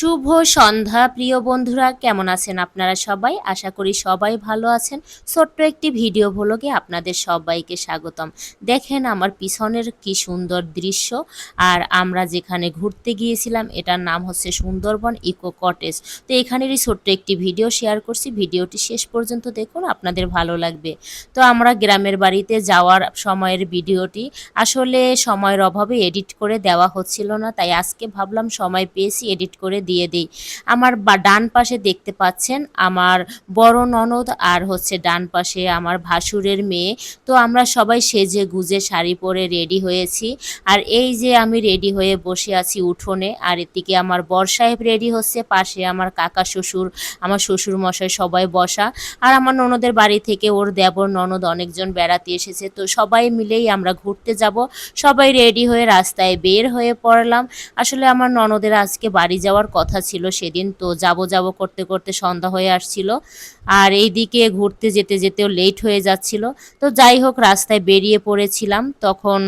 শুভ সন্ধ্যা, প্রিয় বন্ধুরা। কেমন আছেন আপনারা সবাই? আশা করি সবাই ভালো আছেন। ছোট্ট একটি ভিডিও ভ্লগে আপনাদের সবাইকে স্বাগতম। দেখেন আমার পিছনের কি সুন্দর দৃশ্য। আর আমরা যেখানে ঘুরতে গিয়েছিলাম, এটার নাম হচ্ছে সুন্দরবন ইকো কটেজ। তো এখানেরই ছোট্ট একটি ভিডিও শেয়ার করছি। ভিডিওটি শেষ পর্যন্ত দেখুন, আপনাদের ভালো লাগবে। তো আমরা গ্রামের বাড়িতে যাওয়ার সময়ের ভিডিওটি, আসলে সময়ের অভাবে এডিট করে দেওয়া হচ্ছিল না, তাই আজকে ভাবলাম সময় পেয়েছি এডিট করে দিয়ে দিই। আমার বা ডান পাশে দেখতে পাচ্ছেন আমার বড় ননদ আর হচ্ছে ডান পাশে আমার ভাসুরের মেয়ে। তো আমরা সবাই সেজে গুজে শাড়ি পরে রেডি হয়েছি। আর এই যে আমি রেডি হয়ে বসে আছি উঠোনে, আর এদিকে আমার বর সাহেব রেডি হচ্ছে, পাশে আমার কাকা শ্বশুর, আমার শ্বশুর মশাই সবাই বসা। আর আমার ননদের বাড়ি থেকে ওর দেবর ননদ অনেকজন বেড়াতে এসেছে। তো সবাই মিলেই আমরা ঘুরতে যাব। সবাই রেডি হয়ে রাস্তায় বের হয়ে পড়লাম। আসলে আমার ননদের আজকে বাড়ি যাওয়ার কথা ছিল সেদিন। তো যাব যাব করতে করতে সন্ধ্যা হয়ে আসছিল। আর এইদিকে ঘুরতে যেতে যেতেও লেট হয়ে যাচ্ছিল। তো যাই হোক, রাস্তায় বেরিয়ে পড়েছিলাম। তখন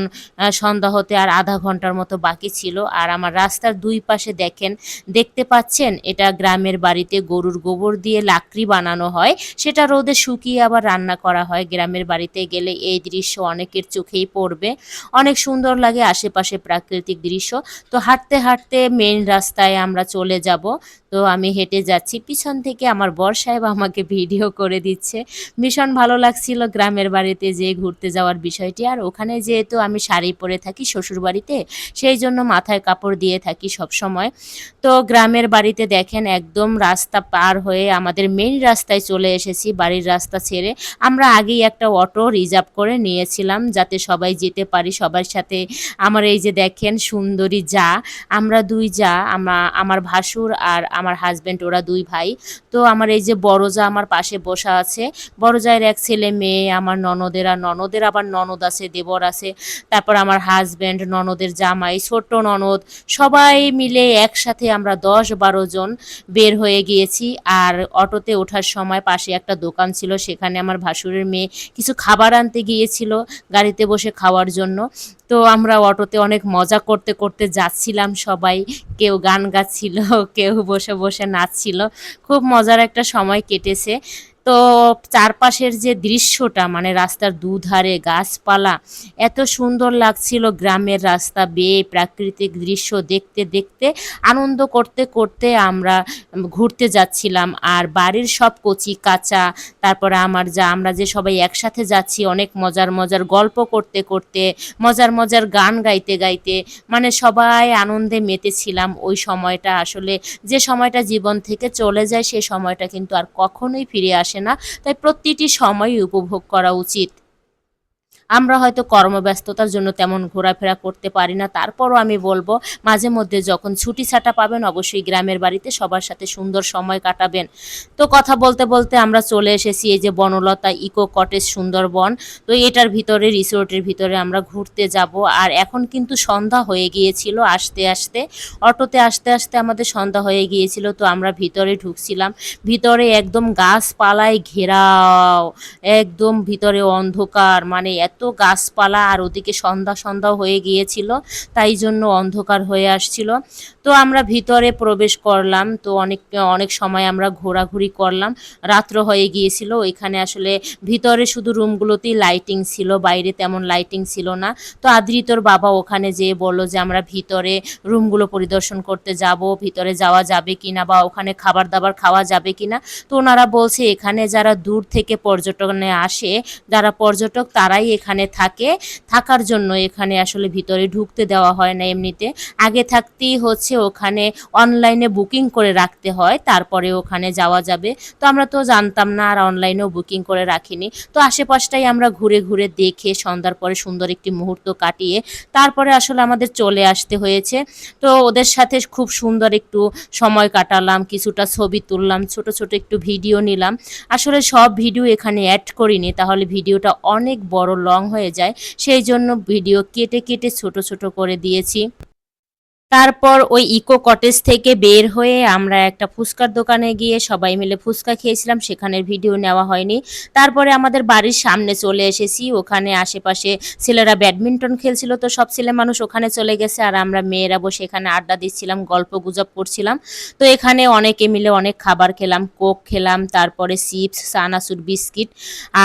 সন্ধ্যা হতে আর আধা ঘণ্টার মতো বাকি ছিল। আর আমার রাস্তার দুই পাশে দেখেন, দেখতে পাচ্ছেন, এটা গ্রামের বাড়িতে গরুর গোবর দিয়ে লাকড়ি বানানো হয়। সেটা রোদে শুকিয়ে আবার রান্না করা হয়। গ্রামের বাড়িতে গেলে এই দৃশ্য অনেকের চোখেই পড়বে। অনেক সুন্দর লাগে আশেপাশে প্রাকৃতিক দৃশ্য। তো হাঁটতে হাঁটতে মেন রাস্তায় আমরা চলে যাব। তো আমি হেঁটে যাচ্ছি। পিছন থেকে আমার বর সাহেব আমাকে ভিডিও করে দিচ্ছে। ভীষণ ভালো লাগছিল গ্রামের বাড়িতে যে ঘুরতে যাওয়ার বিষয়টি। আর ওখানে যেহেতু আমি শাড়ি পরে থাকি শ্বশুর বাড়িতে সেই জন্য মাথায় কাপড় দিয়ে থাকি সব সময় তো গ্রামের বাড়িতে দেখেন একদম রাস্তা পার হয়ে আমাদের মেন রাস্তায় চলে এসেছি বাড়ির রাস্তা ছেড়ে। আমরা আগেই একটা অটো রিজার্ভ করে নিয়েছিলাম যাতে সবাই যেতে পারি, সবার সাথে। আমার এই যে দেখেন সুন্দরী যা, আমরা দুই যা, আমা, আমার ভাসুর আর আমার হাজব্যান্ড ওরা দুই ভাই। তো আমার এই যে বড় যা আমার পাশে বসা আছে বড় জায়ের এক ছেলে মেয়ে, আমার ননদের ননদের, আবার ননদ আছে, দেবর আছে, তারপর আমার হাজব্যান্ড ননদের জামাই, ছোট্ট ননদ, সবাই মিলে একসাথে আমরা দশ বারো জন বের হয়ে গিয়েছি। আর অটোতে ওঠার সময় পাশে একটা দোকান ছিল, সেখানে আমার ভাসুরের মেয়ে কিছু খাবার আনতে গিয়েছিল, গাড়িতে বসে খাওয়ার জন্য। তো আমরা অটোতে অনেক মজা করতে করতে যাচ্ছিলাম সবাই। কেউ গান গাচ্ছিল, কেউ বসে বসে নাচছিল। খুব মজার একটা সময় কেটেছে। তো চারপাশের যে দৃশ্যটা মানে রাস্তার দুধারে গাছপালা, এত সুন্দর লাগছিল গ্রামের রাস্তা বেয়ে প্রাকৃতিক দৃশ্য দেখতে দেখতে। আনন্দ করতে করতে আমরা ঘুরতে যাচ্ছিলাম। আর বাড়ির সব কচি, কাঁচা, তারপরে আমার যা, আমরা যে সবাই একসাথে যাচ্ছি, অনেক মজার মজার গল্প করতে করতে, মজার মজার গান গাইতে গাইতে মানে সবাই আনন্দে মেতেছিলাম ওই সময়টা। আসলে যে সময়টা জীবন থেকে চলে যায় সেই সময়টা কিন্তু আর কখনোই ফিরে আসে না তাই প্রতিটি সময় উপভোগ করা উচিত। আমরা হয়তো কর্মব্যস্ততার জন্য তেমন ঘোরাফেরা করতে পারি না। তারপরও আমি বলব, মাঝে মধ্যে যখন ছুটি ছাটা পাবেন, অবশ্যই গ্রামের বাড়িতে সবার সাথে সুন্দর সময় কাটাবেন। তো কথা বলতে বলতে আমরা চলে এসেছি এই যে বনলতা ইকো কটেজ সুন্দরবন। তো এটার ভিতরে, রিসোর্টের ভিতরে আমরা ঘুরতে যাব। আর এখন কিন্তু সন্ধ্যা হয়ে গিয়েছিল আসতে আসতে। অটোতে আসতে আসতে আমাদের সন্ধ্যা হয়ে গিয়েছিল, তো আমরা ভিতরে ঢুকছিলাম। ভিতরে একদম গাছপালায় ঘেরাও, একদম ভিতরে অন্ধকার মানে এত গাছপালা আর ওদিকে সন্ধ্যা সন্ধ্যা হয়ে গিয়েছিল, তাই জন্য অন্ধকার হয়ে আসছিল। তো আমরা ভিতরে প্রবেশ করলাম, তো অনেক অনেক সময় আমরা ঘোরাঘুরি করলাম। রাত্র হয়ে গিয়েছিল ওইখানে আসলে ভিতরে শুধু রুমগুলোতেই লাইটিং ছিল, বাইরে তেমন লাইটিং ছিল না। তো আদ্রিতর বাবা ওখানে যেয়ে বলল যে, আমরা ভিতরে রুমগুলো পরিদর্শন করতে যাব, ভিতরে যাওয়া যাবে কিনা বা ওখানে খাবার দাবার খাওয়া যাবে কিনা? তো ওনারা বলছে, এখানে যারা দূর থেকে পর্যটনে আসে, যারা পর্যটক, তারাই এখানে থাকে, থাকার জন্য এখানে আসলে ভিতরে ঢুকতে দেওয়া হয় না এমনিতে। আগে থাকতেই হচ্ছে ওখানে অনলাইনে বুকিং করে রাখতে হয়, তারপরে ওখানে যাওয়া যাবে। তো আমরা তো জানতাম না আর অনলাইনেও বুকিং করে রাখিনি। তো আশেপাশটাই আমরা ঘুরে ঘুরে দেখে সন্ধ্যার পরে সুন্দর একটি মুহূর্ত কাটিয়ে তারপরে আসলে আমাদের চলে আসতে হয়েছে। তো ওদের সাথে খুব সুন্দর একটু সময় কাটালাম, কিছুটা ছবি তুললাম, ছোট ছোট একটু ভিডিও নিলাম। আসলে সব ভিডিও এখানে অ্যাড করিনি, তাহলে ভিডিওটা অনেক বড় লং হয়ে যায়। সেই জন্য ভিডিও কেটে কেটে ছোট ছোট করে দিয়েছি। তারপর ওই ইকো কটেজ থেকে বের হয়ে আমরা একটা ফুচকার দোকানে গিয়ে সবাই মিলে ফুচকা খেয়েছিলাম, সেখানের ভিডিও নেওয়া হয়নি। তারপরে আমাদের বাড়ির সামনে চলে এসেছি, ওখানে আশেপাশে ছেলেরা ব্যাডমিন্টন খেলছিল, তো সব ছেলে মানুষ ওখানে চলে গেছে আর আমরা মেয়েরা বসে এখানে আড্ডা দিচ্ছিলাম, গল্প গুজব করছিলাম। তো এখানে অনেকে মিলে অনেক খাবার খেলাম, কোক খেলাম, তারপরে চিপস, চানাচুর, বিস্কিট।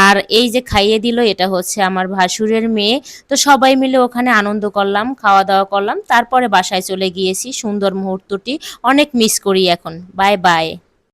আর এই যে খাইয়ে দিল, এটা হচ্ছে আমার ভাসুরের মেয়ে। তো সবাই মিলে ওখানে আনন্দ করলাম, খাওয়া দাওয়া করলাম, তারপরে বাসায় চলে গিয়েছি সুন্দর মুহূর্তটি। অনেক মিস করি এখন। Bye bye